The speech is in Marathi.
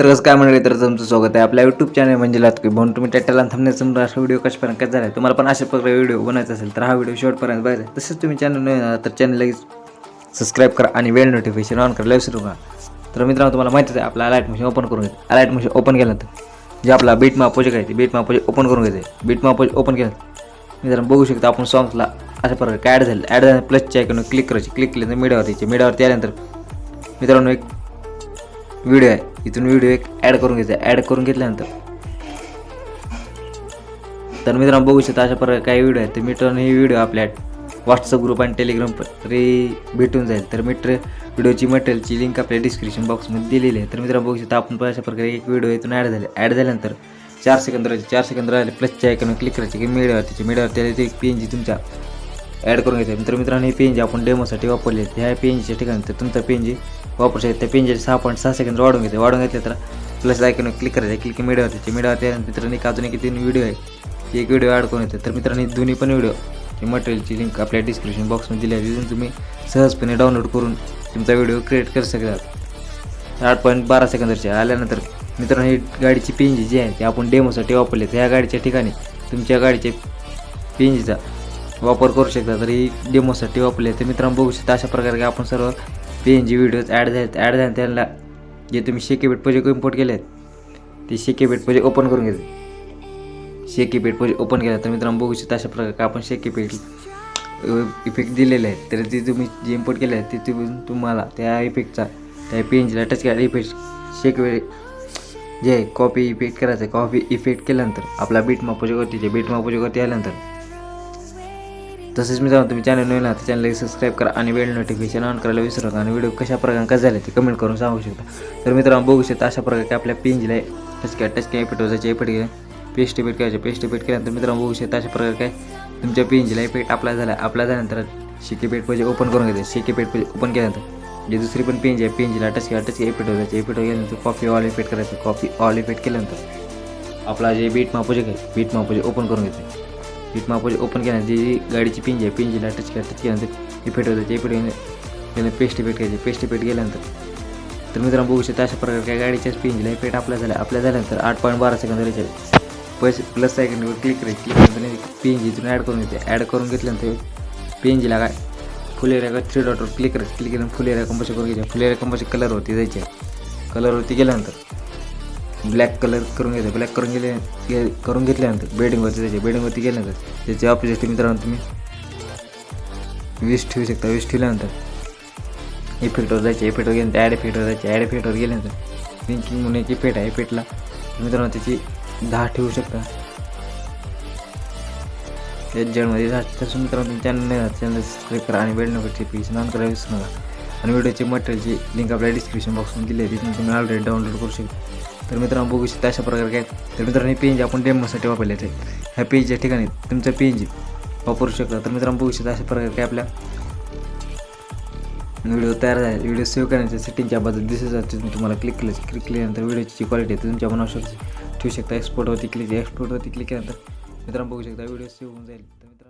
तर कसं काय म्हणाले तर तुमचं स्वागत आहे. आपल्या यूट्यूब चॅनल म्हणजे लातकी म्हणून तुम्ही टॅटला थांबण्या समजा असा व्हिडिओ कशापर्यंत काय झाला आहे तुम्हाला पण अशा प्रकारे व्हिडिओ बनायचा असेल तर हा व्हिडिओ शेवटपर्यंत बघायचा तसंच तुम्ही चॅनल नवीन तर चॅनल लगेच सबस्क्राईब करा आणि वेळ नोटिफिकेशन ऑन करायला विसरू नका तर मित्रांनो तुम्हाला माहितीच आहे आपला अलाईट मशीन ओपन करून घ्यायचं अलाईट मशीन ओपन केल्यानंतर जे आपला बीट माप प्रोजेक्ट आहे ते बीट माप ओपन करून घ्यायचे बीट माप ओपन केलं. मित्रांनो बघू शकतो आपण सॉंग्सला अशा प्रकारे काय ॲड झालं. ॲड झालं प्लसच्या आयकॉन क्लिक करायची. क्लिक केल्यानंतर मीडियावरती यायचे मीडियावरती आल्यानंतर मित्रांनो एक व्हिडिओ आहे. इथून व्हिडिओ एक ॲड करून घ्यायचा ॲड करून घेतल्यानंतर. तर मित्रांनो बघू शकता अशा प्रकारे काही व्हिडिओ आहेत. तर मित्रांनो हे व्हिडिओ आपल्या व्हॉट्सअप ग्रुप आणि टेलिग्राम तरी भेटून जाईल. तर मित्र व्हिडिओची मटेरियलची लिंक आपल्या डिस्क्रिप्शन बॉक्समध्ये दिलेली आहे. तर मित्रांनो बघू शकता आपण पण अशा प्रकारे एक व्हिडिओ इथून ॲड झाले. ॲड झाल्यानंतर चार सेकंद राहायचे चार सेकंद राहिले. प्लसच्या आयकॉन क्लिक करायचे की मीडियावरती मीडियावरती त्याला ते पी एन जी तुमच्या ॲड करून घ्यायचं. तर मित्रांनो हे पी आपण डेमोसाठी वापरले ह्या पी एन जीच्या ठिकाणी तर तुमचा पी एन जी वापरू शकता. त्या पी एन जी सहा पॉईंट सहा सेकंद वाढून घेते वाढून घेतले तर प्लस आयकॉन क्लिक करायचं. क्लिक मीडियावरती मीडियावरती त्या मित्रांनो एक अजून एक तीन व्हिडिओ आहे. एक व्हिडिओ ॲड करून येते तर मित्रांनो दोन्ही पण व्हिडिओ मटेरियलची लिंक आपल्या डिस्क्रिप्शन बॉक्समध्ये दिली आहे. तिथून तुम्ही सहजपणे डाउनलोड करून तुमचा व्हिडिओ क्रिएट करू शकता. आठ पॉईंट बारा सेकंदरचे आल्यानंतर मित्रांनो ही गाडीची पी एन जी जी आहे ती आपण डेमोसाठी वापरली तर ह्या गाडीच्या ठिकाणी तुमच्या गाडीचे पी एन जीचा वापर करू शकता. तर ही डेमोसाठी वापरली तर मित्रांनो बघू शकता अशा प्रकारे आपण सर्व P N G videos add झाले ॲड झाले त्यांना जे तुम्ही शेके बेट प्रोजेक्ट इम्पोर्ट केले आहेत ते शेके बेट प्रोजेक्ट ओपन करून घेते शेके पेट प्रोजेक्ट ओपन केला तर मित्रांनो बघू शकता अशा प्रकारे आपण शेके पेट इफेक्ट दिलेले आहेत. तर ते तुम्ही जे इम्पोर्ट केले आहेत ते तुम्ही तुम्हाला त्या इफेक्टचा त्या पी एन जीला टच केला इफेक्ट शेक जे कॉपी इफेक्ट करायचं आहे कॉपी इफेक्ट केल्यानंतर आपला बीट मापोजेवरती जे बीट मापोजेवरती आल्यानंतर तसेच मित्रांनो तुम्ही चॅनल नवीन आहात चॅनलला सबस्क्राईब करा आणि वेळ नोटिफिकेशन ऑन करायला विसरू नका. आणि व्हिडिओ कशा प्रकारे कसं झाले ते कमेंट करून सांगू शकता. तर मित्रांनो बघू शकता अशा प्रकारे आपल्या पेंजला टचक्या जीला टच केला टच केला इफेक्ट होता इफेक्ट पेस्ट एपेट करायचे पेस्ट एपेट केल्यानंतर मित्रांनो बघू शकता अशा प्रकारे काय तुमच्या पेंजला एपेट अप्लाय झाला. अप्लाय झाल्यानंतर शिकी पेट ओपन करून घ्यायचे शिकी पेट पेज ओपन केल्यानंतर जे दुसरी पण पेंज आहे पेंजला जीला टच केला टच एपेट इफेक्ट होता इफेक्ट केल्यानंतर कॉफी ऑल इफेक्ट करायचं. कॉफी ऑल इफेक्ट केल्यानंतर आपला जे बीट मापोजे काय बीट मापोजे ओपन करून घ्यायचे बीट मापोजे ओपन केल्यानंतर जी गाडीची पिंजी आहे पिंजीला टच केला टच केल्यानंतर फेट होतं इफेक्ट केलं पेस्ट पेट घ्यायचे पेस्ट पेट गेल्यानंतर. तर मित्रांनो बघू शकता अशा प्रकारे काय गाडीच्याच पिंजीला पेट आपल्या झाल्या. आपल्या झाल्यानंतर आठ पॉईंट बारा सेकंद द्यायचे पैसे प्लस सेकंडवर क्लिक करायची. क्लिक केल्यानंतर पी एन जीतून ॲड करून घेते. ॲड करून घेतल्यानंतर पी एन जीला काय फुल एरिया थ्री डॉटवर क्लिक करायचं. क्लिक केल्यानंतर फुल एरिया कंपोज करून घ्यायचे. फुल एरिया कंपोज कलरवरती जायचे. कलरवरती गेल्यानंतर ब्लॅक कलर करून घेतो ब्लॅक करून गेले गे- करून घेतल्यानंतर बेडिंगवरती त्याच्या बेडिंगवरती गेल्यानंतर त्याचे ऑपोजिट मित्रांनो तुम्ही. वीस ठेवू शकता वीस ठेवल्यानंतर. इफेक्टवर जायचे इफेक्टवर गेल्यानंतर ॲड इफेक्टवर जायचे ॲड इफेक्टवर गेल्यानंतर. थिंकिंग म्हणून एक इफेक्ट आहे इफेक्टला मित्रांनो त्याची दहा ठेवू शकता. या जडमध्ये दहा तर मित्रांनो तुम्ही चॅनल नाही चॅनल सबस्क्राईब करा आणि बेल नोटिफिकेशन नॉन करायला विसरू नका. आणि व्हिडिओचे मटेरियलची लिंक आपल्या डिस्क्रिप्शन बॉक्समध्ये दिली आहे तिथून तुम्ही ऑलरेडी डाउनलोड करू शकता. तर मित्रांनो बघू शकता अशा प्रकारे काय. तर मित्रांनो पी एन जी आपण डेमोसाठी वापरले आहे ह्या पेजच्या ठिकाणी तुमचं पी एन जी वापरू शकता. तर मित्रांनो बघू शकता अशा प्रकारे काय आपल्या व्हिडिओ तयार झाला. व्हिडिओ सेव्ह करण्याच्या सेटिंगच्या बाजूला दिसत जाते तुम्ही तुम्हाला क्लिक केलं. क्लिक केल्यानंतर व्हिडिओची जी क्वालिटी आहे ती तुमच्या मनावर शकते. ठेवू शकता एक्सपोर्टवरती क्लिक एक्सपोर्टवरती क्लिक केल्यानंतर मित्रांनो बघू शकता व्हिडिओ सेव्ह होऊन जाईल. तर मित्रांनो